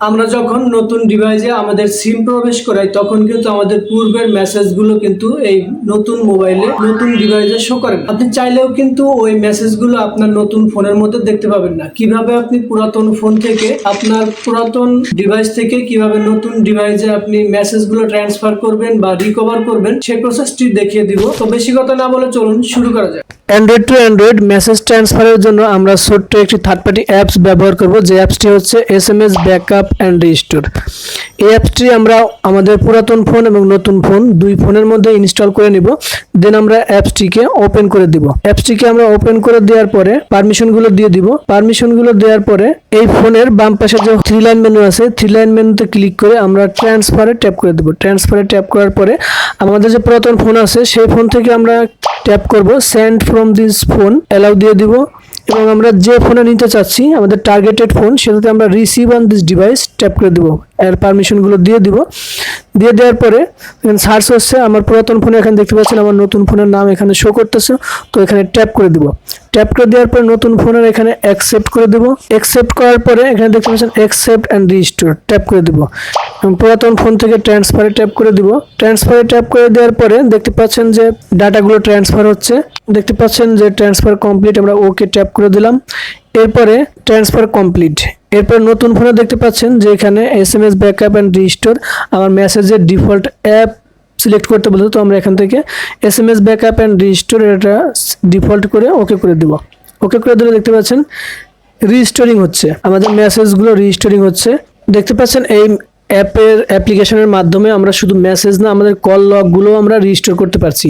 আমরা যখন নতুন ডিভাইসে আমাদের সিম প্রবেশ করাই, তখন কিন্তু আমাদের পূর্বের মেসেজগুলো কিন্তু এই নতুন মোবাইলে নতুন ডিভাইসে শো করে না। আপনি চাইলেও কিন্তু ওই মেসেজগুলো আপনার নতুন ফোনের মধ্যে দেখতে পাবেন না। কীভাবে আপনি পুরাতন ফোন থেকে আপনার পুরাতন ডিভাইস থেকে কীভাবে নতুন ডিভাইসে আপনি মেসেজগুলো ট্রান্সফার করবেন বা রিকভার করবেন সেই প্রসেসটি দেখিয়ে দিব। তো বেশি কথা না বলে চলুন, শুরু করা যাক। অ্যান্ড্রয়েড টু অ্যান্ড্রয়েড মেসেজ ট্রান্সফারের জন্য আমরা ছোট্ট একটি থার্ড পার্টি অ্যাপস ব্যবহার করব। যে অ্যাপসটি হচ্ছে S M S backup and restore এই অ্যাপসটি আমরা আমাদের পুরাতন ফোন এবং নতুন ফোন দুই ফোনের মধ্যে ইনস্টল করে নিব। দেন আমরা অ্যাপসটিকে ওপেন করে দিব। অ্যাপসটিকে আমরা ওপেন করে দেওয়ার পরে পারমিশনগুলো দিয়ে দিব। পারমিশনগুলো দেওয়ার পরে এই ফোনের বাম পাশে যে থ্রি লাইন মেনু আছে থ্রি লাইন মেনুতে ক্লিক করে আমরা ট্রান্সফারে ট্যাপ করে দেবো। ট্রান্সফারে ট্যাপ করার পরে আমাদের যে পুরাতন ফোন আছে, সেই ফোন থেকে আমরা ট্যাপ করব। Send from this phone allow দিয়ে দিব। এবং আমরা যে ফোনে নিতে চাচ্ছি, আমাদের টার্গেটেড ফোন সেটাতে আমরা receive on this device tap করে দেবো। এর পারমিশনগুলো দিয়ে দিব। দিয়ে দেওয়ার পরে এখানে সার্চ হচ্ছে, আমার পুরাতন ফোনে এখানে দেখতে পাচ্ছেন, আমার নতুন ফোনের নাম এখানে শো করতেছে। তো এখানে ট্যাপ করে দিব। ট্যাপ করে দেওয়ার পরে নতুন ফোনের এখানে অ্যাকসেপ্ট করে দিব। অ্যাকসেপ্ট করার পরে এখানে দেখতে পাচ্ছেন অ্যাকসেপ্ট অ্যান্ড রিস্টোর ট্যাপ করে দিব। পুরাতন ফোন থেকে ট্রান্সফারে ট্যাপ করে দিব। ট্রান্সফারে ট্যাপ করে দেওয়ার পরে দেখতে পাচ্ছেন যে ডাটাগুলো ট্রান্সফার হচ্ছে। দেখতে পাচ্ছেন যে ট্রান্সফার কমপ্লিট আমরা ওকে ট্যাপ করে দিলাম। এরপরে ট্রান্সফার কমপ্লিট এরপর নতুন ফোনে দেখতে পাচ্ছেন যে এখানে S M S backup and restore আমার মেসেজের ডিফল্ট অ্যাপ সিলেক্ট করতে বলতে তো আমরা এখান থেকে S M S backup and restore এটা ডিফল্ট করে ওকে করে দিব। ওকে করে দিলে দেখতে পাচ্ছেন রিস্টোরিং হচ্ছে। আমাদের মেসেজগুলো রিস্টোরিং হচ্ছে। দেখতে পাচ্ছেন এই অ্যাপের অ্যাপ্লিকেশনের মাধ্যমে আমরা শুধু মেসেজ না, আমাদের কল লগগুলো আমরা রিস্টোর করতে পারছি।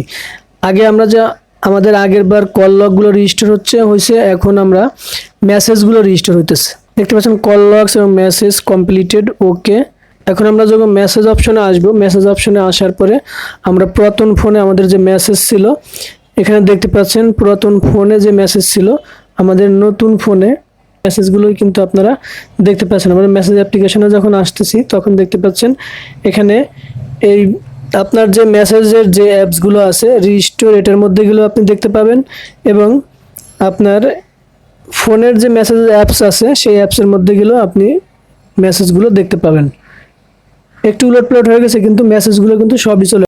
আগে আমরা যা, আমাদের আগের বার কল লগগুলো রেজিস্টার হচ্ছে হয়েছে এখন আমরা মেসেজগুলো রেজিস্টার হইতেছে। দেখতে পাচ্ছেন কল লগস এবং মেসেজ কমপ্লিটেড ওকে এখন আমরা যখন মেসেজ অপশনে আসব মেসেজ অপশনে আসার পরে আমরা পুরাতন ফোনে আমাদের যে মেসেজ ছিল, এখানে দেখতে পাচ্ছেন পুরাতন ফোনে যে মেসেজ ছিল, আমাদের নতুন ফোনে মেসেজগুলোই কিন্তু আপনারা দেখতে পাচ্ছেন। আমরা মেসেজ অ্যাপ্লিকেশনে যখন আসতেছি, তখন দেখতে পাচ্ছেন এখানে এই আপনার যে মেসেজের যে অ্যাপসগুলো আছে রিস্টোর এটার মধ্যেগুলো আপনি দেখতে পাবেন এবং আপনার ফোনের যে মেসেজ অ্যাপস আছে, সেই অ্যাপসের মধ্যেগুলো আপনি মেসেজগুলো দেখতে পাবেন। একটু উলট পালট হয়ে গেছে, কিন্তু মেসেজগুলো কিন্তু সবই চলে